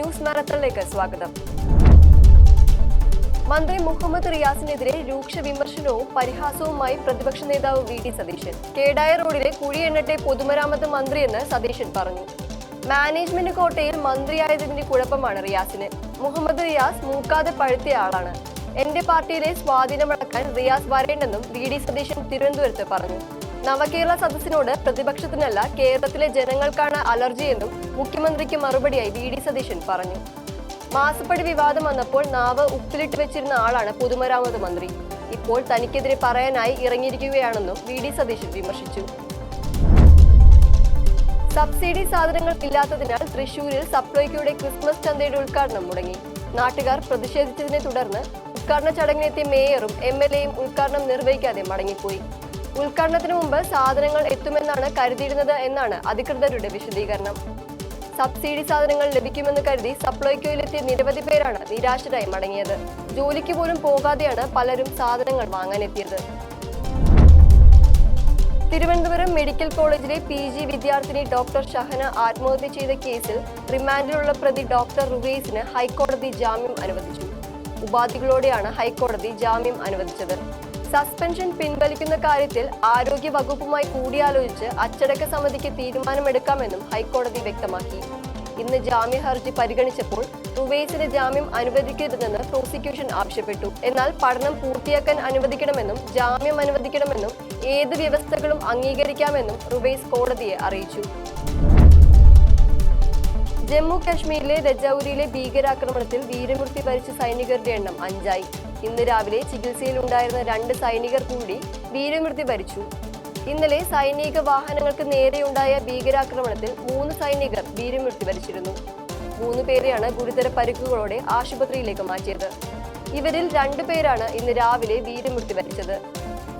News മാരത്തണിലേക്ക് സ്വാഗതം. മന്ത്രി മുഹമ്മദ് റിയാസിനെതിരെ രൂക്ഷ വിമർശനവും പരിഹാസവുമായി പ്രതിപക്ഷ നേതാവ് വി. ഡി. സതീശൻ. കേടായ റോഡിലെ കുഴിയെണ്ണട്ടെ പൊതുമരാമത്ത് മന്ത്രിയെന്ന് സതീശൻ പറഞ്ഞു. മാനേജ്മെന്റ് കോട്ടയിൽ മന്ത്രിയായതിന്റെ കുഴപ്പമാണ് റിയാസിന്. മുഹമ്മദ് റിയാസ് മൂക്കാതെ പഴുത്തിയ ആളാണ്. എന്റെ പാർട്ടിയിലെ സ്വാധീനമടക്കാൻ റിയാസ് വരേണ്ടെന്നും വി. ഡി. സതീശൻ തിരുവനന്തപുരത്ത് പറഞ്ഞു. നവകേരള സദസ്സിനോട് പ്രതിപക്ഷത്തിനല്ല കേരളത്തിലെ ജനങ്ങൾക്കാണ് അലർജിയെന്നും മുഖ്യമന്ത്രിക്ക് മറുപടിയായി വി ഡി സതീശൻ പറഞ്ഞു. മാസപ്പടി വിവാദം വന്നപ്പോൾ നാവ് ഉപ്പിലിട്ട് വെച്ചിരുന്ന ആളാണ് പൊതുമരാമത്ത് മന്ത്രി. ഇപ്പോൾ തനിക്കെതിരെ പറയാനായി ഇറങ്ങിയിരിക്കുകയാണെന്നും വി ഡി സതീശൻ വിമർശിച്ചു. സബ്സിഡി സാധനങ്ങൾ ഇല്ലാത്തതിനാൽ തൃശൂരിൽ സപ്ലൈകോയുടെ ക്രിസ്മസ് ചന്തയുടെ ഉദ്ഘാടനം മുടങ്ങി. നാട്ടുകാർ പ്രതിഷേധിച്ചതിനെ തുടർന്ന് ഉദ്ഘാടന ചടങ്ങിനെത്തിയ മേയറും എം എൽ എയും ഉദ്ഘാടനം നിർവഹിക്കാതെ മടങ്ങിപ്പോയി. ഉദ്ഘാടനത്തിന് മുമ്പ് സാധനങ്ങൾ എത്തുമെന്നാണ് കരുതിയിരുന്നത് എന്നാണ് അധികൃതരുടെ വിശദീകരണം. സബ്സിഡി സാധനങ്ങൾ ലഭിക്കുമെന്ന് കരുതി സപ്ലൈകോയിലെത്തിയ നിരവധി പേരാണ് നിരാശരായി മടങ്ങിയത്. ജോലിക്ക് പോലും പോകാതെയാണ് പലരും സാധനങ്ങൾ വാങ്ങാനെത്തിയത്. തിരുവനന്തപുരം മെഡിക്കൽ കോളേജിലെ പി ജി വിദ്യാർത്ഥിനി ഡോക്ടർ ഷഹന ആത്മഹത്യ ചെയ്ത കേസിൽ റിമാൻഡിലുള്ള പ്രതി ഡോക്ടർ റുവൈസിന് ഹൈക്കോടതി ജാമ്യം അനുവദിച്ചു. ഉപാധികളോടെയാണ് ഹൈക്കോടതി ജാമ്യം അനുവദിച്ചത്. സസ്പെൻഷൻ പിൻവലിക്കുന്ന കാര്യത്തിൽ ആരോഗ്യ വകുപ്പുമായി കൂടിയാലോചിച്ച് അച്ചടക്ക സമിതിക്ക് തീരുമാനമെടുക്കാമെന്നും ഹൈക്കോടതി വ്യക്തമാക്കി. ഇന്ന് ജാമ്യ ഹർജി പരിഗണിച്ചപ്പോൾ റുവൈസിന് ജാമ്യം അനുവദിക്കരുതെന്ന് പ്രോസിക്യൂഷൻ ആവശ്യപ്പെട്ടു. എന്നാൽ പഠനം പൂർത്തിയാക്കാൻ അനുവദിക്കണമെന്നും ജാമ്യം അനുവദിക്കണമെന്നും ഏത് വ്യവസ്ഥകളും അംഗീകരിക്കാമെന്നും റുവൈസ് കോടതിയെ അറിയിച്ചു. ജമ്മു കാശ്മീരിലെ രജൌരിയിലെ ഭീകരാക്രമണത്തിൽ വീരമൃത്യു വരിച്ച സൈനികരുടെ എണ്ണം അഞ്ചായി. ഇന്ന് രാവിലെ ചികിത്സയിലുണ്ടായിരുന്ന രണ്ട് സൈനികർ കൂടി വീരമൃത്യു വരിച്ചു. ഇന്നലെ സൈനിക വാഹനങ്ങൾക്ക് നേരെയുണ്ടായ ഭീകരാക്രമണത്തിൽ മൂന്ന് സൈനികർ വീരമൃത്യു വരിച്ചിരുന്നു. മൂന്ന് പേരെയാണ് ഗുരുതര പരിക്കുകളോടെ ആശുപത്രിയിലേക്ക് മാറ്റിയത്. ഇവരിൽ രണ്ടു പേരാണ് ഇന്ന് രാവിലെ വീരമൃത്യു വരിച്ചത്.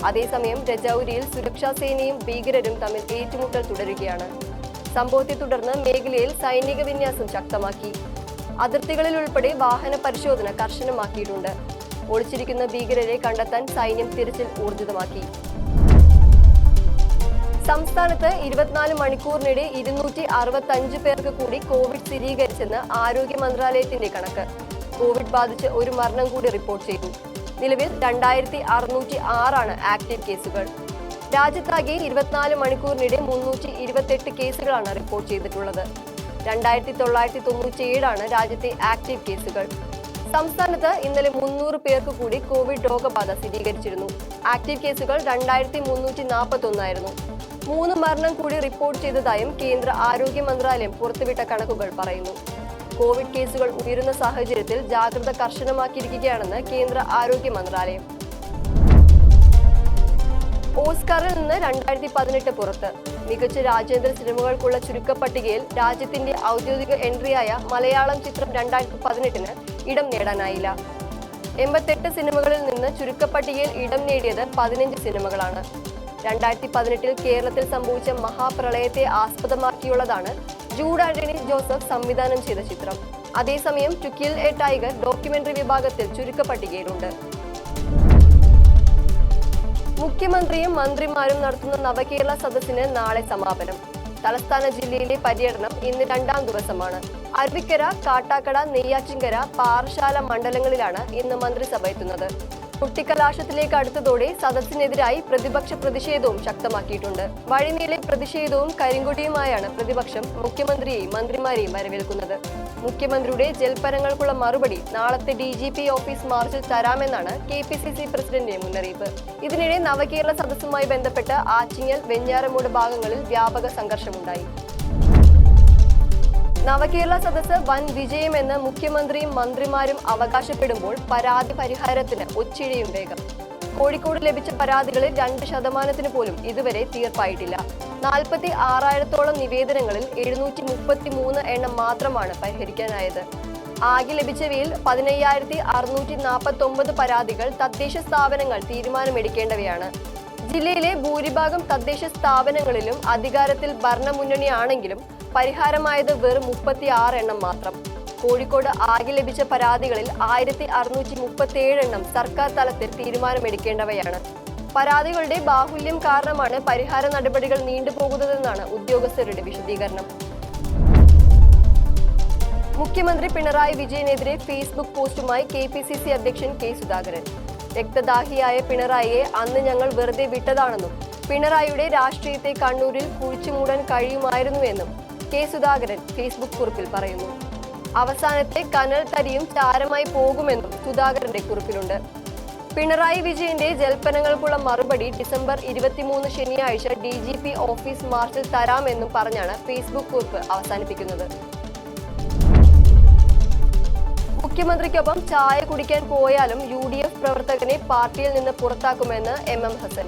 അതേസമയം രജൌരിയിൽ സുരക്ഷാ സേനയും ഭീകരരും തമ്മിൽ ഏറ്റുമുട്ടൽ തുടരുകയാണ്. സംഭവത്തെ തുടർന്ന് മേഖലയിൽ സൈനിക വിന്യാസം ശക്തമാക്കി. അതിർത്തികളിൽ ഉൾപ്പെടെ വാഹന പരിശോധന കർശനമാക്കിയിട്ടുണ്ട്. ഒളിച്ചിരിക്കുന്ന ഭീകരരെ കണ്ടെത്താൻ സൈന്യം തിരച്ചിൽ ഊർജിതമാക്കി. സംസ്ഥാനത്ത് ഇരുപത്തിനാല് മണിക്കൂറിനിടെ ഇരുന്നൂറ്റി അറുപത്തി അഞ്ച് പേർക്ക് കൂടി കോവിഡ് സ്ഥിരീകരിച്ചെന്ന് ആരോഗ്യ മന്ത്രാലയത്തിന്റെ കണക്ക്. കോവിഡ് ബാധിച്ച് ഒരു മരണം കൂടി റിപ്പോർട്ട് ചെയ്തു. നിലവിൽ രണ്ടായിരത്തി അറുന്നൂറ്റി ആറാണ് ആക്റ്റീവ് കേസുകൾ. രാജ്യത്താകെ ഇരുപത്തിനാല് മണിക്കൂറിനിടെ മുന്നൂറ്റി ഇരുപത്തെട്ട് കേസുകളാണ് റിപ്പോർട്ട് ചെയ്തിട്ടുള്ളത്. രണ്ടായിരത്തി തൊള്ളായിരത്തി തൊണ്ണൂറ്റി ഏഴാണ് രാജ്യത്തെ ആക്റ്റീവ് കേസുകൾ. സംസ്ഥാനത്ത് ഇന്നലെ മുന്നൂറ് പേർക്ക് കൂടി കോവിഡ് രോഗബാധ സ്ഥിരീകരിച്ചിരുന്നു. ആക്റ്റീവ് കേസുകൾ രണ്ടായിരത്തി മുന്നൂറ്റി നാൽപ്പത്തി ഒന്നായിരുന്നു മൂന്ന് മരണം കൂടി റിപ്പോർട്ട് ചെയ്തതായും കേന്ദ്ര ആരോഗ്യ മന്ത്രാലയം പുറത്തുവിട്ട കണക്കുകൾ പറയുന്നു. കോവിഡ് കേസുകൾ ഉയരുന്ന സാഹചര്യത്തിൽ ജാഗ്രത കർശനമാക്കിയിരിക്കുകയാണെന്ന് കേന്ദ്ര ആരോഗ്യ മന്ത്രാലയം. ഓസ്കാറിൽ നിന്ന് രണ്ടായിരത്തി പതിനെട്ട് പുറത്ത്. മികച്ച രാജ്യാന്തര സിനിമകൾക്കുള്ള ചുരുക്കപ്പട്ടികയിൽ രാജ്യത്തിന്റെ ഔദ്യോഗിക എൻട്രിയായ മലയാളം ചിത്രം രണ്ടായിരത്തി പതിനെട്ടിന് ഇടം നേടാനായില്ല. എൺപത്തെട്ട് സിനിമകളിൽ നിന്ന് ചുരുക്കപ്പട്ടികയിൽ ഇടം നേടിയത് പതിനഞ്ച് സിനിമകളാണ്. രണ്ടായിരത്തി പതിനെട്ടിൽ കേരളത്തിൽ സംഭവിച്ച മഹാപ്രളയത്തെ ആസ്പദമാക്കിയുള്ളതാണ് ജൂഡ് ആന്റണി ജോസഫ് സംവിധാനം ചെയ്ത ചിത്രം. അതേസമയം To Kill a Tiger documentary വിഭാഗത്തിൽ ചുരുക്കപ്പട്ടികയിലുണ്ട്. മുഖ്യമന്ത്രിയും മന്ത്രിമാരും നടത്തുന്ന നവകേരള സദസ്സിന് നാളെ സമാപനം. തലസ്ഥാന ജില്ലയിലെ പര്യടനം ഇന്ന് രണ്ടാം ദിവസമാണ്. അരുവിക്കര കാട്ടാക്കട നെയ്യാറ്റിൻകര പാറശാല മണ്ഡലങ്ങളിലാണ് ഇന്ന് മന്ത്രിസഭ എത്തുന്നത്. കുട്ടിക്കലാശത്തിലേക്ക് അടുത്തതോടെ സദസ്സിനെതിരായി പ്രതിപക്ഷ പ്രതിഷേധവും ശക്തമാക്കിയിട്ടുണ്ട്. വഴിനീളെ പ്രതിഷേധവും കരിങ്കൊടിയുമായാണ് പ്രതിപക്ഷം മുഖ്യമന്ത്രിയെയും മന്ത്രിമാരെയും വരവേൽക്കുന്നത്. മുഖ്യമന്ത്രിയുടെ ജൽപ്പരങ്ങൾക്കുള്ള മറുപടി നാളത്തെ ഡി ജി പി ഓഫീസ് മാർച്ചിൽ തരാമെന്നാണ് കെ പി സി സി പ്രസിഡന്റിന്റെ മുന്നറിയിപ്പ്. ഇതിനിടെ നവകേരള സദസ്സുമായി ബന്ധപ്പെട്ട് ആറ്റിങ്ങൽ വെഞ്ഞാറമൂട് ഭാഗങ്ങളിൽ വ്യാപക സംഘർഷമുണ്ടായി. നവകേരള സദസ്സ് വൻ വിജയമെന്ന് മുഖ്യമന്ത്രിയും മന്ത്രിമാരും അവകാശപ്പെടുമ്പോൾ പരാതി പരിഹാരത്തിന് ഒച്ചിഴിയും വേഗം. കോഴിക്കോട് ലഭിച്ച പരാതികളിൽ രണ്ട് ശതമാനത്തിന് പോലും ഇതുവരെ തീർപ്പായിട്ടില്ല. നാൽപ്പത്തി ആറായിരത്തോളം നിവേദനങ്ങളിൽ എഴുന്നൂറ്റി മുപ്പത്തി മൂന്ന് എണ്ണം മാത്രമാണ് പരിഹരിക്കാനായത്. ആകെ ലഭിച്ചവയിൽ പതിനയ്യായിരത്തി അറുന്നൂറ്റി നാൽപ്പത്തി ഒമ്പത് പരാതികൾ തദ്ദേശ സ്ഥാപനങ്ങൾ തീരുമാനമെടുക്കേണ്ടവയാണ്. ജില്ലയിലെ ഭൂരിഭാഗം തദ്ദേശ സ്ഥാപനങ്ങളിലും അധികാരത്തിൽ ഭരണമുന്നണിയാണെങ്കിലും പരിഹാരമായത് വെറും മുപ്പത്തി ആറ് എണ്ണം മാത്രം. കോഴിക്കോട് ആകെ ലഭിച്ച പരാതികളിൽ ആയിരത്തി അറുന്നൂറ്റി മുപ്പത്തി ഏഴ് എണ്ണം സർക്കാർ തലത്തിൽ തീരുമാനമെടുക്കേണ്ടവയാണ്. പരാതികളുടെ ബാഹുല്യം കാരണമാണ് പരിഹാര നടപടികൾ നീണ്ടുപോകുന്നതെന്നാണ് ഉദ്യോഗസ്ഥരുടെ വിശദീകരണം. മുഖ്യമന്ത്രി പിണറായി വിജയനെതിരെ ഫേസ്ബുക്ക് പോസ്റ്റുമായി കെ പി സി സി അധ്യക്ഷൻ കെ സുധാകരൻ. രക്തദാഹിയായ പിണറായിയെ അന്ന് ഞങ്ങൾ വെറുതെ വിട്ടതാണെന്നും പിണറായിയുടെ രാഷ്ട്രീയത്തെ കണ്ണൂരിൽ കുഴിച്ചുമൂടാൻ കഴിയുമായിരുന്നുവെന്നും കെ സുധാകരൻ ഫേസ്ബുക്ക് കുറിപ്പിൽ പറയുന്നു. അവസാനത്തെ കനൽ തരിയും താരമായി പോകുമെന്നും സുധാകരന്റെ കുറിപ്പിലുണ്ട്. പിണറായി വിജയന്റെ ജൽപ്പനങ്ങൾക്കുള്ള മറുപടി ഡിസംബർ ഇരുപത്തിമൂന്ന് ശനിയാഴ്ച ഡി ജി പി ഓഫീസ് മാർച്ചിൽ തരാമെന്നും പറഞ്ഞാണ് ഫേസ്ബുക്ക് കുറിപ്പ് അവസാനിപ്പിക്കുന്നത്. മുഖ്യമന്ത്രിക്കൊപ്പം ചായ കുടിക്കാൻ പോയാലും യു ഡി എഫ് പ്രവർത്തകനെ പാർട്ടിയിൽ നിന്ന് പുറത്താക്കുമെന്ന് എം എം ഹസൻ.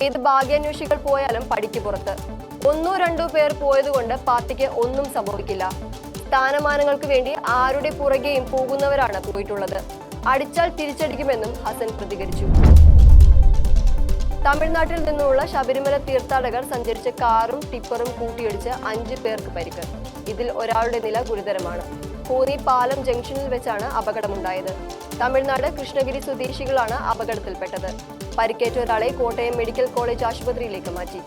ഏത് ഭാഗ്യാന്വേഷികൾ പോയാലും പടിക്ക് പുറത്ത്. ഒന്നോ രണ്ടോ പേർ പോയതുകൊണ്ട് പാർട്ടിക്ക് ഒന്നും സംഭവിക്കില്ല. സ്ഥാനമാനങ്ങൾക്ക് വേണ്ടി ആരുടെ പുറകെയും പോകുന്നവരാണ് പോയിട്ടുള്ളത്. അടിച്ചാൽ തിരിച്ചടിക്കുമെന്നും ഹസൻ പ്രതികരിച്ചു. തമിഴ്നാട്ടിൽ നിന്നുള്ള ശബരിമല തീർത്ഥാടകർ സഞ്ചരിച്ച കാറും ടിപ്പറും കൂട്ടിയിടിച്ച് അഞ്ച് പേർക്ക് പരിക്ക്. ഇതിൽ ഒരാളുടെ നില ഗുരുതരമാണ്. കോന്നി പാലം ജംഗ്ഷനിൽ വെച്ചാണ് അപകടമുണ്ടായത്. തമിഴ്നാട് കൃഷ്ണഗിരി സ്വദേശികളാണ് അപകടത്തിൽപ്പെട്ടത്. പരിക്കേറ്റ ഒരാളെ കോട്ടയം മെഡിക്കൽ കോളേജ് ആശുപത്രിയിലേക്ക് മാറ്റി.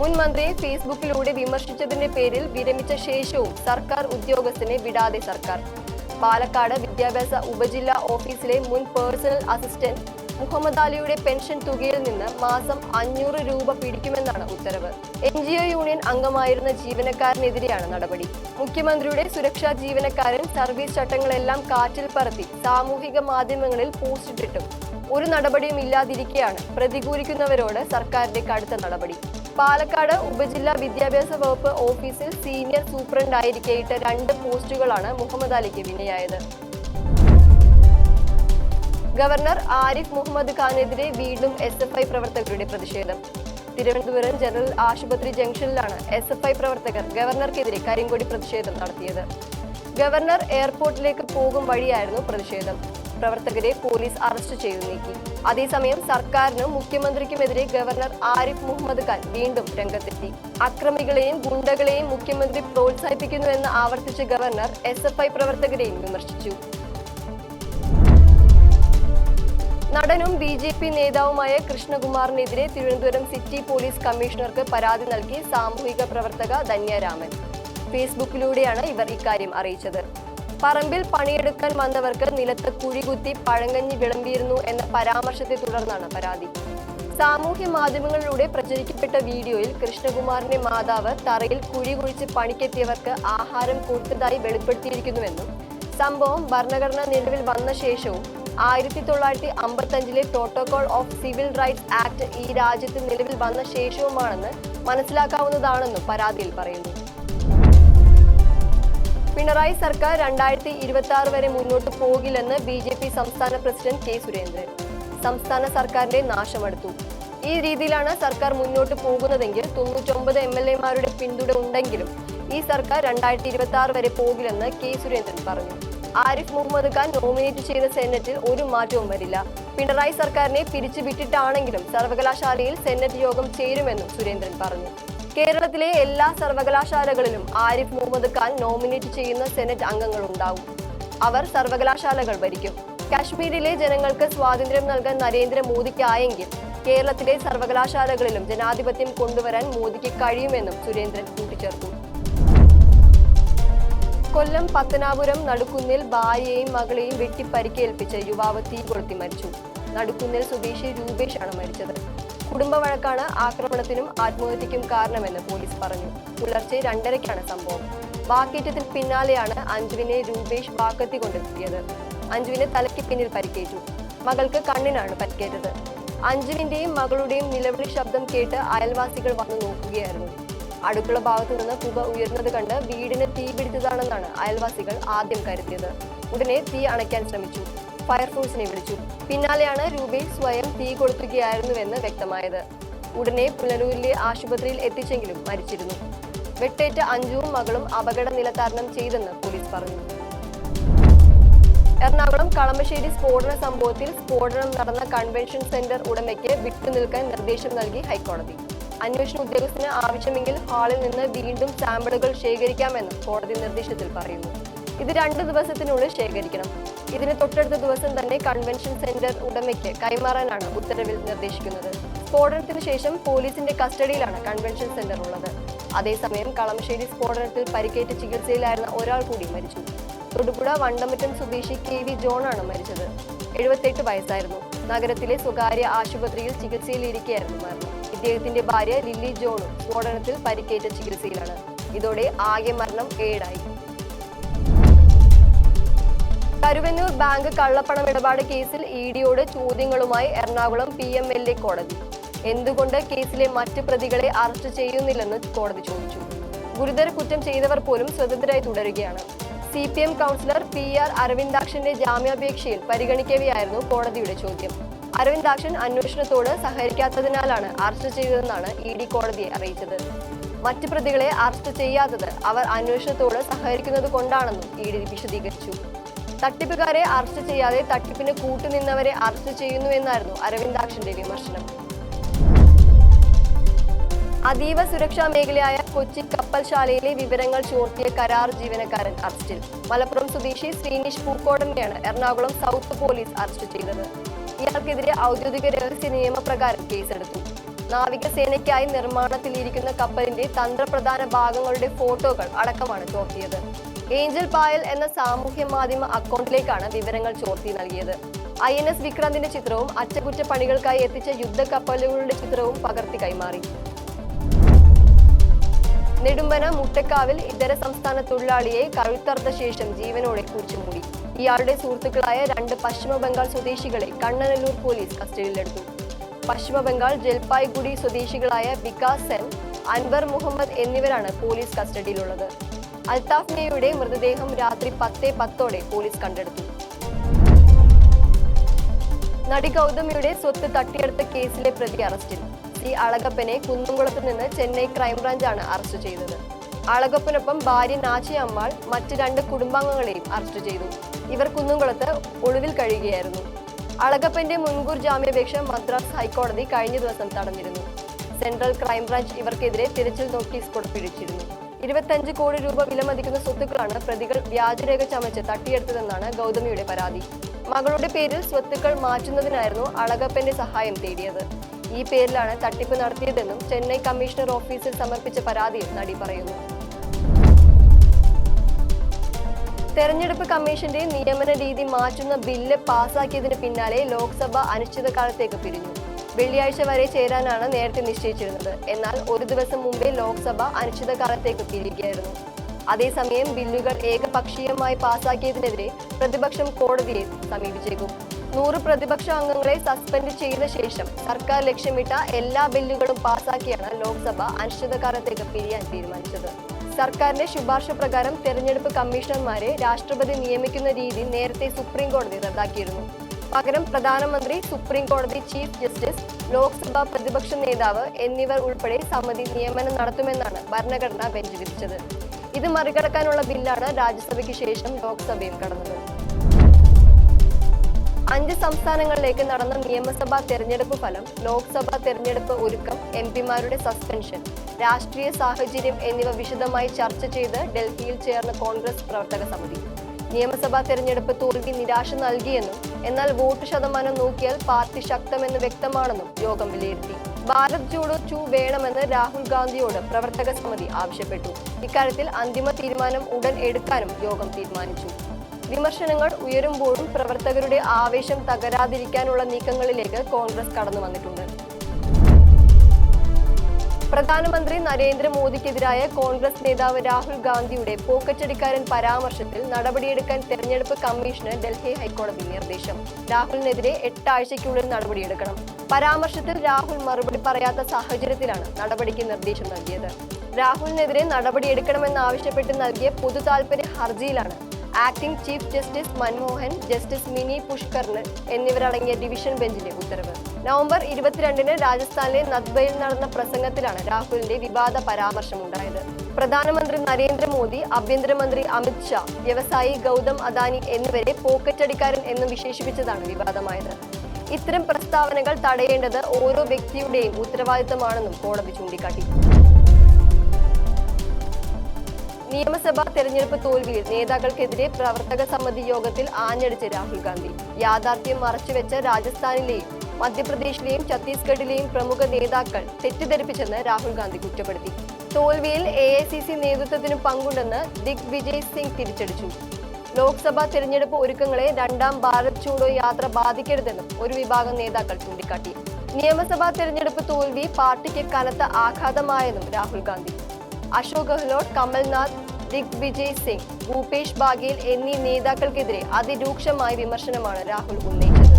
മുൻ മന്ത്രിയെ ഫേസ്ബുക്കിലൂടെ വിമർശിച്ചതിന്റെ പേരിൽ വിരമിച്ച ശേഷവും സർക്കാർ ഉദ്യോഗസ്ഥനെ വിടാതെ സർക്കാർ. പാലക്കാട് വിദ്യാഭ്യാസ ഉപജില്ലാ ഓഫീസിലെ മുൻ പേഴ്സണൽ അസിസ്റ്റന്റ് മുഹമ്മദ് അലിയുടെ പെൻഷൻ തുകയിൽ നിന്ന് മാസം അഞ്ഞൂറ് രൂപ പിടിക്കുമെന്നാണ് ഉത്തരവ്. എൻ ജി ഒ യൂണിയൻ അംഗമായിരുന്ന ജീവനക്കാരനെതിരെയാണ് നടപടി. മുഖ്യമന്ത്രിയുടെ സുരക്ഷാ ജീവനക്കാരൻ സർവീസ് ചട്ടങ്ങളെല്ലാം കാറ്റിൽ പറത്തി സാമൂഹിക മാധ്യമങ്ങളിൽ പോസ്റ്റിട്ടിട്ടും ഒരു നടപടിയും ഇല്ലാതിരിക്കെയാണ് പ്രതികൂലിക്കുന്നവരോട് സർക്കാരിന്റെ കടുത്ത നടപടി. പാലക്കാട് ഉപജില്ലാ വിദ്യാഭ്യാസ വകുപ്പ് ഓഫീസിൽ സീനിയർ സൂപ്രണ്ട് ഇട്ട രണ്ട് പോസ്റ്റുകളാണ് മുഹമ്മദ് അലിക്ക് വിനയായത്. ഗവർണർ ആരിഫ് മുഹമ്മദ് ഖാനെതിരെ വീണ്ടും എസ് എഫ് ഐ പ്രവർത്തകരുടെ പ്രതിഷേധം. തിരുവനന്തപുരം ജനറൽ ആശുപത്രി ജംഗ്ഷനിലാണ് എസ് എഫ് ഐ പ്രവർത്തകർ ഗവർണർക്കെതിരെ കരിങ്കൊടി പ്രതിഷേധം നടത്തിയത്. ഗവർണർ എയർപോർട്ടിലേക്ക് പോകും വഴിയായിരുന്നു പ്രതിഷേധം. പ്രവർത്തകരെ പോലീസ് അറസ്റ്റ് ചെയ്തു നീക്കി. അതേസമയം സർക്കാരിനും മുഖ്യമന്ത്രിക്കുമെതിരെ ഗവർണർ ആരിഫ് മുഹമ്മദ് ഖാൻ വീണ്ടും രംഗത്തെത്തി. അക്രമികളെയും ഗുണ്ടകളെയും മുഖ്യമന്ത്രി പ്രോത്സാഹിപ്പിക്കുന്നുവെന്ന് ആവർത്തിച്ച ഗവർണർ എസ് എഫ് ഐ പ്രവർത്തകരെയും വിമർശിച്ചു. നടനും ബി ജെ പി നേതാവുമായ കൃഷ്ണകുമാറിനെതിരെ തിരുവനന്തപുരം സിറ്റി പോലീസ് കമ്മീഷണർക്ക് പരാതി നൽകി സാമൂഹിക പ്രവർത്തക ധന്യരാമൻ. ഫേസ്ബുക്കിലൂടെയാണ് ഇവർ ഇക്കാര്യം അറിയിച്ചത്. പറമ്പിൽ പണിയെടുക്കാൻ വന്നവർക്ക് നിലത്ത് കുഴികുത്തി പഴങ്കഞ്ഞി വിളമ്പിയിരുന്നു എന്ന പരാമർശത്തെ തുടർന്നാണ് പരാതി. സാമൂഹ്യ മാധ്യമങ്ങളിലൂടെ പ്രചരിക്കപ്പെട്ട വീഡിയോയിൽ കൃഷ്ണകുമാറിന്റെ മാതാവ് തറയിൽ കുഴി കുഴിച്ച് പണിക്കെത്തിയവർക്ക് ആഹാരം കൊടുത്തതായി വെളിപ്പെടുത്തിയിരിക്കുന്നുവെന്നും സംഭവം ഭരണഘടന നിലവിൽ വന്ന ശേഷവും ആയിരത്തി തൊള്ളായിരത്തി അമ്പത്തഞ്ചിലെ protocol of civil rights act ഈ രാജ്യത്ത് നിലവിൽ വന്ന ശേഷവുമാണെന്ന് മനസ്സിലാക്കാവുന്നതാണെന്നും പരാതിയിൽ പറയുന്നു. പിണറായി സർക്കാർ രണ്ടായിരത്തി ഇരുപത്തി ആറ് വരെ മുന്നോട്ട് പോകില്ലെന്ന് ബി ജെ പി സംസ്ഥാന പ്രസിഡന്റ് കെ സുരേന്ദ്രൻ. സംസ്ഥാന സർക്കാരിന്റെ നാശമെടുത്തു. ഈ രീതിയിലാണ് സർക്കാർ മുന്നോട്ട് പോകുന്നതെങ്കിൽ തൊണ്ണൂറ്റൊമ്പത് എം എൽ എമാരുടെ പിന്തുണ ഉണ്ടെങ്കിലും ഈ സർക്കാർ രണ്ടായിരത്തി ഇരുപത്തി ആറ് വരെ പോകില്ലെന്ന് കെ സുരേന്ദ്രൻ പറഞ്ഞു. ആരിഫ് മുഹമ്മദ് ഖാൻ നോമിനേറ്റ് ചെയ്ത സെനറ്റിൽ ഒരു മാറ്റവും വരില്ല. പിണറായി സർക്കാരിനെ പിരിച്ചുവിട്ടിട്ടാണെങ്കിലും സർവകലാശാലയിൽ സെനറ്റ് യോഗം ചേരുമെന്നും സുരേന്ദ്രൻ പറഞ്ഞു. കേരളത്തിലെ എല്ലാ സർവകലാശാലകളിലും ആരിഫ് മുഹമ്മദ് ഖാൻ നോമിനേറ്റ് ചെയ്യുന്ന സെനറ്റ് അംഗങ്ങൾ ഉണ്ടാവും. അവർ സർവകലാശാലകൾ ഭരിക്കും. കാശ്മീരിലെ ജനങ്ങൾക്ക് സ്വാതന്ത്ര്യം നൽകാൻ നരേന്ദ്രമോദിക്കായെങ്കിൽ കേരളത്തിലെ സർവകലാശാലകളിലും ജനാധിപത്യം കൊണ്ടുവരാൻ മോദിക്ക് കഴിയുമെന്നും സുരേന്ദ്രൻ കൂട്ടിച്ചേർത്തു. കൊല്ലം പത്തനാപുരം നടുക്കുന്നിൽ ഭാര്യയെയും മകളെയും വെട്ടിപ്പരിക്കേൽപ്പിച്ച് യുവാവ് തീ കൊളുത്തി മരിച്ചു. നടുക്കുന്നിൽ സ്വദേശി രൂപേഷാണ് മരിച്ചത്. കുടുംബ വഴക്കാണ് ആക്രമണത്തിനും ആത്മഹത്യക്കും കാരണമെന്ന് പോലീസ് പറഞ്ഞു. പുലർച്ചെ രണ്ടരയ്ക്കാണ് സംഭവം. വാക്കേറ്റത്തിന് പിന്നാലെയാണ് അഞ്ജുവിനെ രൂപേഷ് വാക്കത്തി കൊണ്ടെത്തിയത്. അഞ്ജുവിന് തലയ്ക്ക് പിന്നിൽ പരിക്കേറ്റു. മകൾക്ക് കണ്ണിനാണ് പരിക്കേറ്റത്. അഞ്ജുവിന്റെയും മകളുടെയും നിലവിളി ശബ്ദം കേട്ട് അയൽവാസികൾ വന്നു നോക്കുകയായിരുന്നു. അടുക്കള ഭാഗത്തു നിന്ന് പുക ഉയർന്നത് കണ്ട് വീടിന് തീ പിടിച്ചതാണെന്നാണ് അയൽവാസികൾ ആദ്യം കരുതിയത്. ഉടനെ തീ അണയ്ക്കാൻ ശ്രമിച്ചു. ഫയർഫോഴ്സിനെ വിളിച്ചു. പിന്നാലെയാണ് രൂപേഷ് സ്വയം തീ കൊളുത്തുകയായിരുന്നുവെന്ന് വ്യക്തമായത്. ഉടനെ പുനലൂരിലെ ആശുപത്രിയിൽ എത്തിച്ചെങ്കിലും മരിച്ചിരുന്നു. വെട്ടേറ്റ അഞ്ജുവും മകളും അപകട നില തരണം ചെയ്തെന്ന് പോലീസ് പറഞ്ഞു. എറണാകുളം കളമശ്ശേരി സ്ഫോടന സംഭവത്തിൽ സ്ഫോടനം നടന്ന കൺവെൻഷൻ സെന്റർ ഉടമയ്ക്ക് വിട്ടുനിൽക്കാൻ നിർദ്ദേശം നൽകി ഹൈക്കോടതി. അന്വേഷണ ഉദ്യോഗസ്ഥന് ആവശ്യമെങ്കിൽ ഹാളിൽ നിന്ന് വീണ്ടും സാമ്പിളുകൾ ശേഖരിക്കാമെന്നും കോടതി നിർദ്ദേശത്തിൽ പറയുന്നു. ഇത് രണ്ട് ദിവസത്തിനുള്ളിൽ ശേഖരിക്കണം. ഇതിന് തൊട്ടടുത്ത ദിവസം തന്നെ കൺവെൻഷൻ സെന്റർ ഉടമയ്ക്ക് കൈമാറാനാണ് ഉത്തരവിൽ നിർദ്ദേശിക്കുന്നത്. സ്ഫോടനത്തിന് ശേഷം പോലീസിന്റെ കസ്റ്റഡിയിലാണ് കൺവെൻഷൻ സെന്റർ ഉള്ളത്. അതേസമയം കളമശ്ശേരി സ്ഫോടനത്തിൽ പരിക്കേറ്റ് ചികിത്സയിലായിരുന്ന ഒരാൾ കൂടി മരിച്ചു. തൊടുപുഴ വണ്ടമറ്റം സ്വദേശി കെ വി ജോണാണ് മരിച്ചത്. എഴുപത്തെട്ട് വയസ്സായിരുന്നു. നഗരത്തിലെ സ്വകാര്യ ആശുപത്രിയിൽ ചികിത്സയിലിരിക്കെയായിരുന്നു മരണം. ഇദ്ദേഹത്തിന്റെ ഭാര്യ ലില്ലി ജോണും സ്ഫോടനത്തിൽ പരിക്കേറ്റ ചികിത്സയിലാണ്. ഇതോടെ ആകെ മരണം ഏഴായി. കരുവന്നൂർ ബാങ്ക് കള്ളപ്പണം ഇടപാട് കേസിൽ ഇ ഡിയോട് ചോദ്യങ്ങളുമായി Ernakulam P M L A കോടതി. എന്തുകൊണ്ട് കേസിലെ മറ്റ് പ്രതികളെ അറസ്റ്റ് ചെയ്യുന്നില്ലെന്ന് കോടതി ചോദിച്ചു. ഗുരുതര കുറ്റം ചെയ്തവർ പോലും സ്വതന്ത്രരായി തുടരുകയാണ്. C P M councillor P R അരവിന്ദാക്ഷന്റെ ജാമ്യാപേക്ഷയിൽ പരിഗണിക്കവെയായിരുന്നു കോടതിയുടെ ചോദ്യം. അരവിന്ദാക്ഷൻ അന്വേഷണത്തോട് സഹകരിക്കാത്തതിനാലാണ് അറസ്റ്റ് ചെയ്തതെന്നാണ് ഇ ഡി കോടതിയെ അറിയിച്ചത്. മറ്റ് പ്രതികളെ അറസ്റ്റ് ചെയ്യാത്തത് അവർ അന്വേഷണത്തോട് സഹകരിക്കുന്നത് കൊണ്ടാണെന്നും ഇ ഡി വിശദീകരിച്ചു. തട്ടിപ്പുകാരെ അറസ്റ്റ് ചെയ്യാതെ തട്ടിപ്പിന് കൂട്ടുനിന്നവരെ അറസ്റ്റ് ചെയ്യുന്നു എന്നായിരുന്നു അരവിന്ദാക്ഷന്റെ വിമർശനം. അതീവ സുരക്ഷാ മേഖലയായ കൊച്ചി കപ്പൽശാലയിലെ വിവരങ്ങൾ ചോർത്തിയ കരാർ ജീവനക്കാരൻ അറസ്റ്റിൽ. മലപ്പുറം സ്വദേശി ശ്രീനിഷ് പൂക്കോടനെയാണ് എറണാകുളം സൗത്ത് പോലീസ് അറസ്റ്റ് ചെയ്തത്. ഇയാൾക്കെതിരെ ഔദ്യോഗിക രഹസ്യ നിയമപ്രകാരം കേസെടുത്തു. നാവികസേനയ്ക്കായി നിർമ്മാണത്തിലിരിക്കുന്ന കപ്പലിന്റെ തന്ത്രപ്രധാന ഭാഗങ്ങളുടെ ഫോട്ടോകൾ അടക്കമാണ് ചോർത്തിയത് ഏഞ്ചൽ പായൽ എന്ന സാമൂഹ്യ മാധ്യമ അക്കൗണ്ടിലേക്കാണ് വിവരങ്ങൾ ചോർത്തി നൽകിയത്. ഐ എൻ എസ് വിക്രാന്തിന്റെ ചിത്രവും അറ്റകുറ്റപ്പണികൾക്കായി എത്തിച്ച യുദ്ധക്കപ്പലുകളുടെ ചിത്രവും പകർത്തി കൈമാറി. നെടുമ്പന മുട്ടക്കാവിൽ ഇതര സംസ്ഥാന തൊഴിലാളിയെ കഴുത്തർത്ത ശേഷം ജീവനോടെ കുഴിച്ചുമൂടി ഇയാളുടെ സുഹൃത്തുക്കളായ രണ്ട് പശ്ചിമ ബംഗാൾ സ്വദേശികളെ കണ്ണനല്ലൂർ പോലീസ് കസ്റ്റഡിയിലെടുത്തു. പശ്ചിമ ബംഗാൾ ജൽപായ്ഗുഡി സ്വദേശികളായ വികാസ് സെൻ അൻവർ മുഹമ്മദ് എന്നിവരാണ് പോലീസ് കസ്റ്റഡിയിലുള്ളത്. അൽതാഫ് മിയയുടെ മൃതദേഹം രാത്രി പത്തേ പത്തോടെ പോലീസ് കണ്ടെടുത്തു. നടി ഗൗതമിയുടെ സ്വത്ത് തട്ടിയെടുത്ത കേസിലെ പ്രതി അറസ്റ്റിൽ. സി അളകപ്പനെ കുന്നംകുളത്ത് നിന്ന് ചെന്നൈ ക്രൈംബ്രാഞ്ചാണ് അറസ്റ്റ് ചെയ്തത്. അളകപ്പനൊപ്പം ഭാര്യ നാച്ചി അമ്മാൾ മറ്റ് രണ്ട് കുടുംബാംഗങ്ങളെയും അറസ്റ്റ് ചെയ്തു. ഇവർ കുന്നംകുളത്ത് ഒളിവിൽ കഴിയുകയായിരുന്നു. അളകപ്പന്റെ മുൻകൂർ ജാമ്യാപേക്ഷ മദ്രാസ് ഹൈക്കോടതി കഴിഞ്ഞ ദിവസം തടഞ്ഞിരുന്നു. സെൻട്രൽ ക്രൈംബ്രാഞ്ച് ഇവർക്കെതിരെ തിരച്ചിൽ നോട്ടീസ് കൊടുപ്പിടിച്ചിരുന്നു ഇരുപത്തഞ്ച് കോടി രൂപ വിലമതിക്കുന്ന സ്വത്തുക്കളാണ് പ്രതികൾ വ്യാജരേഖ ചമച്ച് തട്ടിയെടുത്തതെന്നാണ് ഗൗതമിയുടെ പരാതി. മകളുടെ പേരിൽ സ്വത്തുക്കൾ മാറ്റുന്നതിനായിരുന്നു അളകപ്പന്റെ സഹായം തേടിയത്. ഈ പേരിലാണ് തട്ടിപ്പ് നടത്തിയതെന്നും ചെന്നൈ കമ്മീഷണർ ഓഫീസിൽ സമർപ്പിച്ച പരാതിയിൽ നടി പറയുന്നു. തെരഞ്ഞെടുപ്പ് കമ്മീഷന്റെ നിയമന രീതി മാറ്റുന്ന ബില്ല് പാസാക്കിയതിന് പിന്നാലെ ലോക്സഭ അനിശ്ചിതകാലത്തേക്ക് പിരിഞ്ഞു. വെള്ളിയാഴ്ച വരെ ചേരാനാണ് നേരത്തെ നിശ്ചയിച്ചിരുന്നത്. എന്നാൽ ഒരു ദിവസം മുമ്പേ ലോക്സഭ അനിശ്ചിതകാലത്തേക്ക് പിരിയുകയായിരുന്നു അതേസമയം ബില്ലുകൾ ഏകപക്ഷീയമായി പാസാക്കിയതിനെതിരെ പ്രതിപക്ഷം കോടതിയെ സമീപിച്ചേക്കും. നൂറ് പ്രതിപക്ഷ അംഗങ്ങളെ സസ്പെൻഡ് ചെയ്ത ശേഷം സർക്കാർ ലക്ഷ്യമിട്ട എല്ലാ ബില്ലുകളും പാസാക്കിയാണ് ലോക്സഭ അനിശ്ചിതകാലത്തേക്ക് പിരിയാൻ തീരുമാനിച്ചത്. സർക്കാരിന്റെ ശുപാർശ പ്രകാരം തെരഞ്ഞെടുപ്പ് കമ്മീഷണർമാരെ രാഷ്ട്രപതി നിയമിക്കുന്ന രീതി നേരത്തെ സുപ്രീം കോടതി റദ്ദാക്കിയിരുന്നു. പകരം പ്രധാനമന്ത്രി സുപ്രീം കോടതി ചീഫ് ജസ്റ്റിസ് ലോക്സഭാ പ്രതിപക്ഷ നേതാവ് എന്നിവർ ഉൾപ്പെടെ സമിതി നിയമനം നടത്തുമെന്നാണ് ഭരണഘടനാ ബെഞ്ച് വിധിച്ചത്. ഇത് മറികടക്കാനുള്ള ബില്ലാണ് രാജ്യസഭയ്ക്ക് ശേഷം ലോക്സഭയും കടന്നത്. അഞ്ച് സംസ്ഥാനങ്ങളിലേക്ക് നടന്ന നിയമസഭാ തെരഞ്ഞെടുപ്പ് ഫലം ലോക്സഭാ തെരഞ്ഞെടുപ്പ് ഒരുക്കം എം പിമാരുടെ സസ്പെൻഷൻ രാഷ്ട്രീയ സാഹചര്യം എന്നിവ വിശദമായി ചർച്ച ചെയ്ത് ഡൽഹിയിൽ ചേർന്ന കോൺഗ്രസ് പ്രവർത്തക സമിതി. നിയമസഭാ തെരഞ്ഞെടുപ്പ് തോൽവി നിരാശ നൽകിയെന്നും എന്നാൽ വോട്ട് ശതമാനം നോക്കിയാൽ പാർട്ടി ശക്തമെന്ന് വ്യക്തമാണെന്നും യോഗം വിലയിരുത്തി. ഭാരത് ജോഡോ ചൂ വേണമെന്ന് രാഹുൽ ഗാന്ധിയോട് പ്രവർത്തക സമിതി ആവശ്യപ്പെട്ടു. ഇക്കാര്യത്തിൽ അന്തിമ തീരുമാനം ഉടൻ എടുക്കാനും യോഗം തീരുമാനിച്ചു. വിമർശനങ്ങൾ ഉയരുമ്പോഴും പ്രവർത്തകരുടെ ആവേശം തകരാതിരിക്കാനുള്ള നീക്കങ്ങളിലേക്ക് കോൺഗ്രസ് കടന്നു വന്നിട്ടുണ്ട്. പ്രധാനമന്ത്രി നരേന്ദ്രമോദിക്കെതിരായ കോൺഗ്രസ് നേതാവ് രാഹുൽ ഗാന്ധിയുടെ പോക്കറ്റടിക്കാരൻ പരാമർശത്തിൽ നടപടിയെടുക്കാൻ തെരഞ്ഞെടുപ്പ് കമ്മീഷന് ഡൽഹി ഹൈക്കോടതി നിർദ്ദേശം. രാഹുലിനെതിരെ എട്ടാഴ്ചയ്ക്കുള്ളിൽ നടപടിയെടുക്കണം. പരാമർശത്തിൽ രാഹുൽ മറുപടി പറയാത്ത സാഹചര്യത്തിലാണ് നടപടിക്ക് നിർദ്ദേശം നൽകിയത്. രാഹുലിനെതിരെ നടപടിയെടുക്കണമെന്നാവശ്യപ്പെട്ട് നൽകിയ പൊതു താൽപര്യ ഹർജിയിലാണ് acting chief justice Manmohan justice Mini പുഷ്കറിന് എന്നിവരടങ്ങിയ ഡിവിഷൻ ബെഞ്ചിന്റെ ഉത്തരവ്. നവംബർ ഇരുപത്തിരണ്ടിന് രാജസ്ഥാനിലെ നദ്ബയിൽ നടന്ന പ്രസംഗത്തിലാണ് രാഹുലിന്റെ വിവാദ പരാമർശമുണ്ടായത്. പ്രധാനമന്ത്രി നരേന്ദ്രമോദി ആഭ്യന്തരമന്ത്രി അമിത് ഷാ വ്യവസായി ഗൗതം അദാനി എന്നിവരെ പോക്കറ്റടിക്കാരൻ എന്ന് വിശേഷിപ്പിച്ചതാണ് വിവാദമായത്. ഇത്തരം പ്രസ്താവനകൾ തടയേണ്ടത് ഓരോ വ്യക്തിയുടെയും ഉത്തരവാദിത്തമാണെന്നും കോടതി ചൂണ്ടിക്കാട്ടി. നിയമസഭാ തെരഞ്ഞെടുപ്പ് തോൽവിയിൽ നേതാക്കൾക്കെതിരെ പ്രവർത്തക സമിതി യോഗത്തിൽ ആഞ്ഞടിച്ച് രാഹുൽ ഗാന്ധി. യാഥാർത്ഥ്യം മറച്ചുവെച്ച രാജസ്ഥാനിലെയും മധ്യപ്രദേശിലെയും ഛത്തീസ്ഗഡിലെയും പ്രമുഖ നേതാക്കൾ തെറ്റിദ്ധരിപ്പിച്ചെന്ന് രാഹുൽ ഗാന്ധി കുറ്റപ്പെടുത്തി. തോൽവിയിൽ എ ഐ സി സി നേതൃത്വത്തിനും പങ്കുണ്ടെന്ന് ദിഗ് വിജയ് സിംഗ് തിരിച്ചടിച്ചു. ലോക്സഭാ തെരഞ്ഞെടുപ്പ് ഒരുക്കങ്ങളെ രണ്ടാം ഭാരത് ചൂടോ യാത്ര ബാധിക്കരുതെന്നും ഒരു വിഭാഗം നേതാക്കൾ ചൂണ്ടിക്കാട്ടി. നിയമസഭാ തെരഞ്ഞെടുപ്പ് തോൽവി പാർട്ടിക്ക് കനത്ത ആഘാതമായെന്നും രാഹുൽ ഗാന്ധി. അശോക് ഗെഹ്ലോട്ട് കമൽനാഥ് ദിഗ് വിജയ് സിംഗ് ഭൂപേഷ് ബാഗേൽ എന്നീ നേതാക്കൾക്കെതിരെ അതിരൂക്ഷമായ വിമർശനമാണ് രാഹുൽ ഉന്നയിച്ചത്.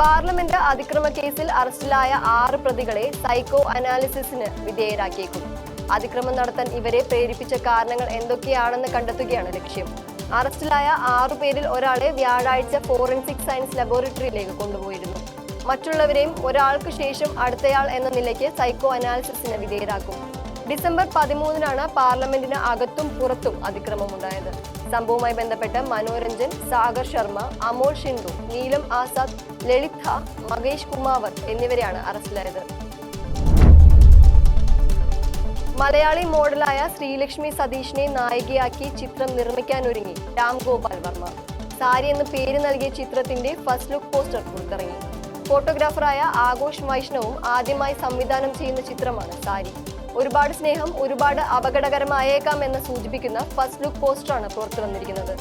പാർലമെന്റ് അതിക്രമ കേസിൽ അറസ്റ്റിലായ ആറ് പ്രതികളെ സൈക്കോ അനാലിസിസിന് വിധേയരാക്കിയേക്കും. അതിക്രമം നടത്താൻ ഇവരെ പ്രേരിപ്പിച്ച കാരണങ്ങൾ എന്തൊക്കെയാണെന്ന് കണ്ടെത്തുകയാണ് ലക്ഷ്യം. അറസ്റ്റിലായ ആറു പേരിൽ ഒരാളെ വ്യാഴാഴ്ച ഫോറൻസിക് സയൻസ് ലബോറട്ടറിയിലേക്ക് കൊണ്ടുപോയിരുന്നു. മറ്റുള്ളവരെയും ഒരാൾക്ക് ശേഷം അടുത്തയാൾ എന്ന നിലയ്ക്ക് സൈക്കോ അനാലിസിസിന് വിധേയരാക്കും. ഡിസംബർ പതിമൂന്നിനാണ് പാർലമെന്റിന് അകത്തും പുറത്തും അതിക്രമമുണ്ടായത്. സംഭവവുമായി ബന്ധപ്പെട്ട് മനോരഞ്ജൻ സാഗർ ശർമ്മ അമോൾ ഷിൻഡു നീലം ആസാദ് ലളിത മകേഷ് കുമാവർ എന്നിവരെയാണ് അറസ്റ്റിലായത്. മലയാളി മോഡലായ ശ്രീലക്ഷ്മി സതീഷിനെ നായികയാക്കി ചിത്രം നിർമ്മിക്കാനൊരുങ്ങി രാം ഗോപാൽ വർമ്മ. സാരി എന്ന പേര് നൽകിയ ചിത്രത്തിന്റെ ഫസ്റ്റ് ലുക്ക് പോസ്റ്റർ പുറത്തിറങ്ങി. ഫോട്ടോഗ്രാഫറായ ആഘോഷ് വൈഷ്ണവും ആദ്യമായി സംവിധാനം ചെയ്യുന്ന ചിത്രമാണ് സാരി. ഒരുപാട് സ്നേഹം ഒരുപാട് അപകടകരമായേക്കാം എന്ന് സൂചിപ്പിക്കുന്ന ഫസ്റ്റ് ലുക്ക് പോസ്റ്ററാണ് പുറത്തു വന്നിരിക്കുന്നത്.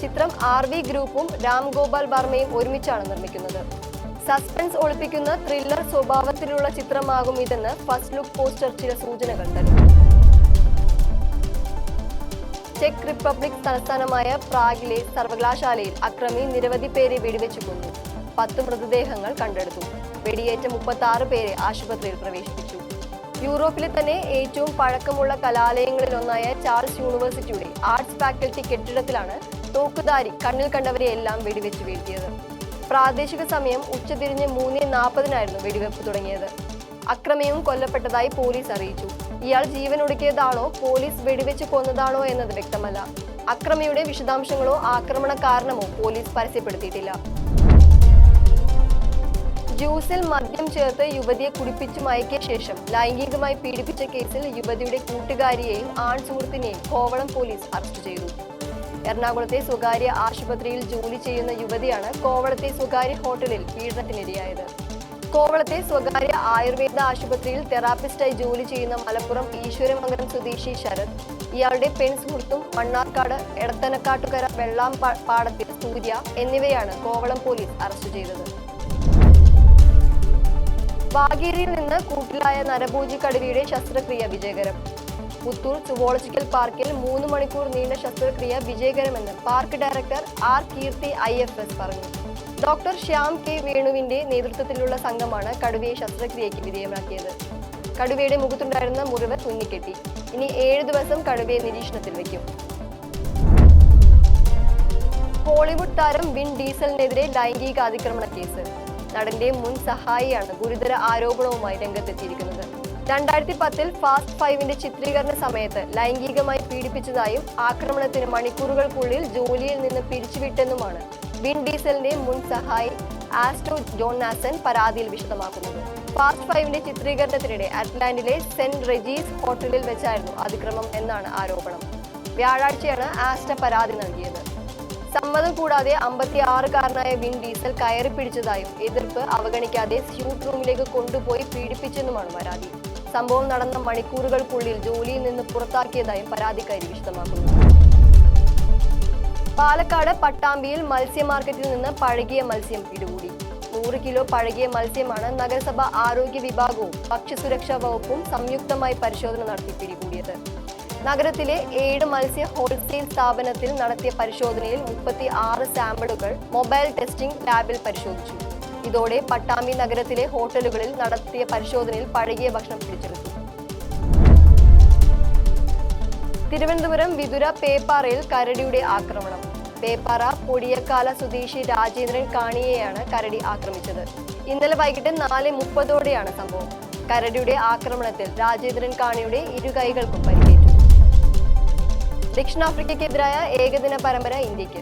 ചിത്രം ആർ വി ഗ്രൂപ്പും രാം ഗോപാൽ വർമ്മയും ഒരുമിച്ചാണ് നിർമ്മിക്കുന്നത്. സസ്പെൻസ് ഒളിപ്പിക്കുന്ന ത്രില്ലർ സ്വഭാവത്തിലുള്ള ചിത്രമാകും ഇതെന്ന് ഫസ്റ്റ് ലുക്ക് പോസ്റ്റർ ചില സൂചനകൾ തരുന്നു. ചെക്ക് റിപ്പബ്ലിക് തലസ്ഥാനമായ പ്രാഗിലെ സർവകലാശാലയിൽ അക്രമി നിരവധി പേരെ വെടിവെച്ചു കൊന്നു. പത്ത് മൃതദേഹങ്ങൾ കണ്ടെടുത്തു. വെടിയേറ്റ മുപ്പത്തി പേരെ ആശുപത്രിയിൽ പ്രവേശിപ്പിച്ചു. യൂറോപ്പിലെ തന്നെ ഏറ്റവും പഴക്കമുള്ള കലാലയങ്ങളിലൊന്നായ ചാൾസ് യൂണിവേഴ്സിറ്റിയുടെ ആർട്സ് ഫാക്കൽറ്റി കെട്ടിടത്തിലാണ് തോക്കുധാരി കണ്ണിൽ കണ്ടവരെ എല്ലാം വെടിവെച്ച് വീഴ്ത്തിയത്. പ്രാദേശിക സമയം ഉച്ചതിരിഞ്ഞ് മൂന്ന് നാൽപ്പതിനായിരുന്നു വെടിവെപ്പ് തുടങ്ങിയത്. അക്രമിയും കൊല്ലപ്പെട്ടതായി പോലീസ് അറിയിച്ചു. ഇയാൾ ജീവൻ ഒടുക്കിയതാണോ പോലീസ് വെടിവെച്ച് കൊന്നതാണോ എന്നത് വ്യക്തമല്ല. അക്രമിയുടെ വിശദാംശങ്ങളോ ആക്രമണ കാരണമോ പോലീസ് പരസ്യപ്പെടുത്തിയിട്ടില്ല. ജ്യൂസിൽ മദ്യം ചേർത്ത് യുവതിയെ കുടിപ്പിച്ചു മയക്കിയ ശേഷം ലൈംഗികമായി പീഡിപ്പിച്ച കേസിൽ യുവതിയുടെ കൂട്ടുകാരിയെയും ആൺ സുഹൃത്തിനെയും കോവളം പോലീസ് അറസ്റ്റ് ചെയ്തു. എറണാകുളത്തെ സ്വകാര്യ ആശുപത്രിയിൽ ജോലി ചെയ്യുന്ന യുവതിയാണ് കോവളത്തെ സ്വകാര്യ ഹോട്ടലിൽ പീഡനത്തിനിരയായത്. കോവളത്തെ സ്വകാര്യ ആയുർവേദ ആശുപത്രിയിൽ തെറാപ്പിസ്റ്റായി ജോലി ചെയ്യുന്ന മലപ്പുറം ഈശ്വരമംഗലം സ്വദേശി ശരത് ഇയാളുടെ പെൺ സുഹൃത്തും മണ്ണാർക്കാട് എടത്തനക്കാട്ടുകര വെള്ളാം പാടത്തിൽ സൂര്യ എന്നിവയാണ് കോവളം പോലീസ് അറസ്റ്റ് ചെയ്തത്. വാഗേരിയിൽ നിന്ന് കൂട്ടിലായ കടുവയുടെ ശസ്ത്രക്രിയ വിജയകരം. പുത്തൂർ സുവോളജിക്കൽ പാർക്കിൽ മൂന്ന് മണിക്കൂർ നീണ്ട ശസ്ത്രക്രിയ വിജയകരമെന്ന് park director R Keerthi I F S പറഞ്ഞു. ഡോക്ടർ ശ്യാം കെ വേണുവിന്റെ നേതൃത്വത്തിലുള്ള സംഘമാണ് കടുവയെ ശസ്ത്രക്രിയയ്ക്ക് വിധേയമാക്കിയത്. കടുവയുടെ മുഖത്തുണ്ടായിരുന്ന മുറിവ് തുന്നിക്കെട്ടി. ഇനി ഏഴ് ദിവസം കടുവയെ നിരീക്ഷണത്തിൽ വയ്ക്കും. ഹോളിവുഡ് താരം വിൻ ഡീസലിനെതിരെ ലൈംഗിക അതിക്രമണ കേസ്. നടന്റെ മുൻ സഹായിയാണ് ഗുരുതര ആരോപണവുമായി രംഗത്തെത്തിയിരിക്കുന്നത്. രണ്ടായിരത്തി പത്തിൽ ഫാസ്റ്റ് ഫൈവിന്റെ ചിത്രീകരണ സമയത്ത് ലൈംഗികമായി പീഡിപ്പിച്ചതായും ആക്രമണത്തിന് മണിക്കൂറുകൾക്കുള്ളിൽ ജോലിയിൽ നിന്ന് പിരിച്ചുവിട്ടെന്നുമാണ് വിൻ ഡീസലിന്റെ മുൻ സഹായി ആസ്റ്റോ ജോൺ പരാതിയിൽ വിശദമാക്കുന്നത്. ഫാസ്റ്റ് ഫൈവിന്റെ ചിത്രീകരണത്തിനിടെ അറ്റ്ലാന്റിലെ സെന്റ് റെജീസ് ഹോട്ടലിൽ വെച്ചായിരുന്നു അതിക്രമം എന്നാണ് ആരോപണം. വ്യാഴാഴ്ചയാണ് ആസ്റ്റ പരാതി നൽകിയത്. സമ്മതം കൂടാതെ അമ്പത്തി ആറുകാരനായ വിൻ ഡീസൽ കയറി പിടിച്ചതായും എതിർപ്പ് അവഗണിക്കാതെ സ്യൂട്ട് റൂമിലേക്ക് കൊണ്ടുപോയി പീഡിപ്പിച്ചെന്നുമാണ് പരാതി. സംഭവം നടന്ന മണിക്കൂറുകൾക്കുള്ളിൽ ജോലിയിൽ നിന്ന് പുറത്താക്കിയതായും പരാതിക്കാരി വിശദമാക്കുന്നു. പാലക്കാട് പട്ടാമ്പിയിൽ മത്സ്യ മാർക്കറ്റിൽ നിന്ന് പഴകിയ മത്സ്യം പിടികൂടി. നൂറ് കിലോ പഴകിയ മത്സ്യമാണ് നഗരസഭ ആരോഗ്യ വിഭാഗവും ഭക്ഷ്യസുരക്ഷാ വകുപ്പും സംയുക്തമായി പരിശോധന നടത്തി പിടികൂടിയത്. നഗരത്തിലെ ഏഴ് മത്സ്യ ഹോൾസെയിൽ സ്ഥാപനത്തിൽ നടത്തിയ പരിശോധനയിൽ മുപ്പത്തി ആറ് സാമ്പിളുകൾ മൊബൈൽ ടെസ്റ്റിംഗ് ലാബിൽ പരിശോധിച്ചു. ഇതോടെ പട്ടാമ്പി നഗരത്തിലെ ഹോട്ടലുകളിൽ നടത്തിയ പരിശോധനയിൽ പഴകിയ ഭക്ഷണം പിടിച്ചെടുത്തു. തിരുവനന്തപുരം വിതുര പേപ്പാറയിൽ കരടിയുടെ ആക്രമണം. പേപ്പാറ പൊടിയക്കാല സ്വദേശി രാജേന്ദ്രൻ കാണിയെയാണ് കരടി ആക്രമിച്ചത്. ഇന്നലെ വൈകിട്ട് നാല് മുപ്പതോടെയാണ് സംഭവം. കരടിയുടെ ആക്രമണത്തിൽ രാജേന്ദ്രൻ കാണിയുടെ ഇരു കൈകൾക്കും പരിക്കേറ്റു ദക്ഷിണാഫ്രിക്കയ്ക്കെതിരായ ഏകദിന പരമ്പര ഇന്ത്യയ്ക്ക്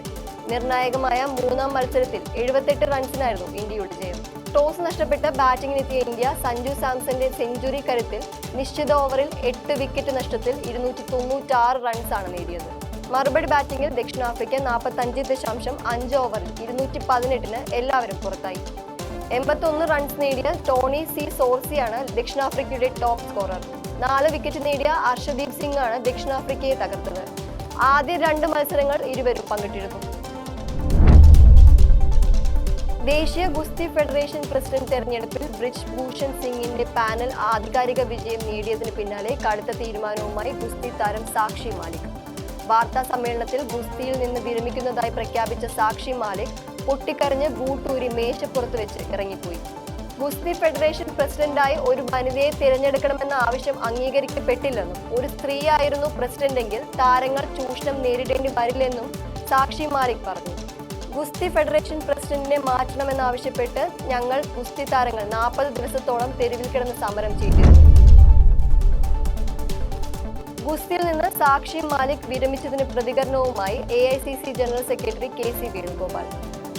നിർണായകമായ മൂന്നാം മത്സരത്തിൽ എഴുപത്തെട്ട് റൺസിനായിരുന്നു ഇന്ത്യയുടെ ജയം. ടോസ് നഷ്ടപ്പെട്ട് ബാറ്റിംഗിനെത്തിയ ഇന്ത്യ സഞ്ജു സാംസന്റെ സെഞ്ചുറി കരുത്തിൽ നിശ്ചിത ഓവറിൽ എട്ട് വിക്കറ്റ് നഷ്ടത്തിൽ ഇരുന്നൂറ്റി തൊണ്ണൂറ്റാറ് റൺസാണ് നേടിയത്. മറുപടി ബാറ്റിംഗിൽ ദക്ഷിണാഫ്രിക്ക നാൽപ്പത്തഞ്ച് ദശാംശം അഞ്ച് ഓവറിൽ ഇരുന്നൂറ്റി പതിനെട്ടിന് എല്ലാവരും പുറത്തായി. എൺപത്തൊന്ന് റൺസ് നേടിയ ടോണി സി സോർസിയാണ് ദക്ഷിണാഫ്രിക്കയുടെ ടോപ്പ് സ്കോറർ. നാല് വിക്കറ്റ് നേടിയ അർഷദീപ് സിംഗ് ആണ് ദക്ഷിണാഫ്രിക്കയെ തകർത്തത്. ആദ്യ രണ്ട് മത്സരങ്ങൾ ഇരുവരും പങ്കിട്ടിരുന്നു. ദേശീയ ഗുസ്തി ഫെഡറേഷൻ പ്രസിഡന്റ് തെരഞ്ഞെടുപ്പിൽ ബ്രിജ് ഭൂഷൺ സിംഗിന്റെ പാനൽ ആധികാരിക വിജയം നേടിയതിന് പിന്നാലെ കടുത്ത തീരുമാനവുമായി ഗുസ്തി താരം സാക്ഷി മാലിക്. വാർത്താ സമ്മേളനത്തിൽ ഗുസ്തിയിൽ നിന്ന് വിരമിക്കുന്നതായി പ്രഖ്യാപിച്ച സാക്ഷി മാലിക് പൊട്ടിക്കരഞ്ഞ് ബൂട്ടൂരി മേശപ്പുറത്ത് വെച്ച് ഇറങ്ങിപ്പോയി. ഗുസ്തി ഫെഡറേഷൻ പ്രസിഡന്റായി ഒരു വനിതയെ തിരഞ്ഞെടുക്കണമെന്ന ആവശ്യം അംഗീകരിക്കപ്പെട്ടില്ലെന്നും ഒരു സ്ത്രീയായിരുന്നു പ്രസിഡന്റെങ്കിൽ താരങ്ങൾ ചൂഷണം നേരിടേണ്ടി വരില്ലെന്നും സാക്ഷി മാലിക് പറഞ്ഞു. ഗുസ്തി ഫെഡറേഷൻ പ്രസിഡന്റിനെ മാറ്റണമെന്നാവശ്യപ്പെട്ട് ഞങ്ങൾ ഗുസ്തി താരങ്ങൾ നാൽപ്പത് ദിവസത്തോളം തെരുവിൽ കിടന്ന് സമരം ചെയ്തിരുന്നു. ഗുസ്തിയിൽ നിന്ന് സാക്ഷി മാലിക് വിരമിച്ചതിന് പ്രതികരണവുമായി A general secretary K C Venugopal.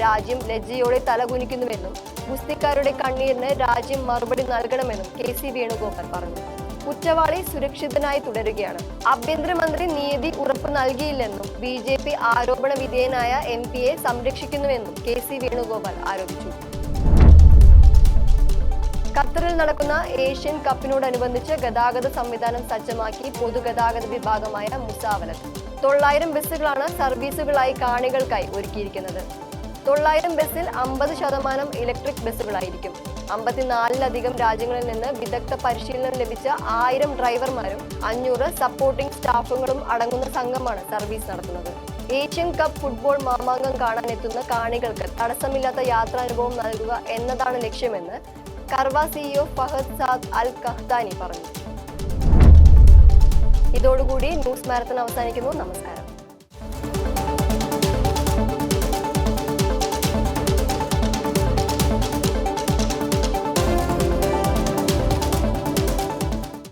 രാജ്യം ലജ്ജയോടെ തലകുനിക്കുന്നുവെന്നും ഗുസ്തിക്കാരുടെ കണ്ണീരിന് രാജ്യം മറുപടി നൽകണമെന്നും കെ സി വേണുഗോപാൽ പറഞ്ഞു. കുറ്റവാളി സുരക്ഷിതനായി തുടരുകയാണ്. ആഭ്യന്തരമന്ത്രി നീതി ഉറപ്പ് നൽകിയില്ലെന്നും ബി ജെ പി ആരോപണ വിധേയനായ എം പിയെ സംരക്ഷിക്കുന്നുവെന്നും കെ സി വേണുഗോപാൽ ആരോപിച്ചു. ഖത്തറിൽ നടക്കുന്ന ഏഷ്യൻ കപ്പിനോടനുബന്ധിച്ച് ഗതാഗത സംവിധാനം സജ്ജമാക്കി പൊതുഗതാഗത വിഭാഗമായ മുസാവലത്ത്. തൊള്ളായിരം ബസ്സുകളാണ് സർവീസുകളായി കാണികൾക്കായി ഒരുക്കിയിരിക്കുന്നത്. തൊള്ളായിരം ബസ്സിൽ അമ്പത് ശതമാനം ഇലക്ട്രിക് ബസ്സുകളായിരിക്കും. അമ്പത്തിനാലിലധികം രാജ്യങ്ങളിൽ നിന്ന് വിദഗ്ധ പരിശീലനം ലഭിച്ച ആയിരം ഡ്രൈവർമാരും അഞ്ഞൂറ് സപ്പോർട്ടിംഗ് സ്റ്റാഫുകളും അടങ്ങുന്ന സംഘമാണ് സർവീസ് നടത്തുന്നത്. ഏഷ്യൻ കപ്പ് ഫുട്ബോൾ മാമാങ്കം കാണാനെത്തുന്ന കാണികൾക്ക് തടസ്സമില്ലാത്ത യാത്രാനുഭവം നൽകുക എന്നതാണ് ലക്ഷ്യമെന്ന് Karwa CEO Fahad Saad Al Qahtani പറഞ്ഞു. ഇതോടുകൂടി ന്യൂസ് മാരത്തൺ അവസാനിക്കുന്നു. നമസ്കാരം.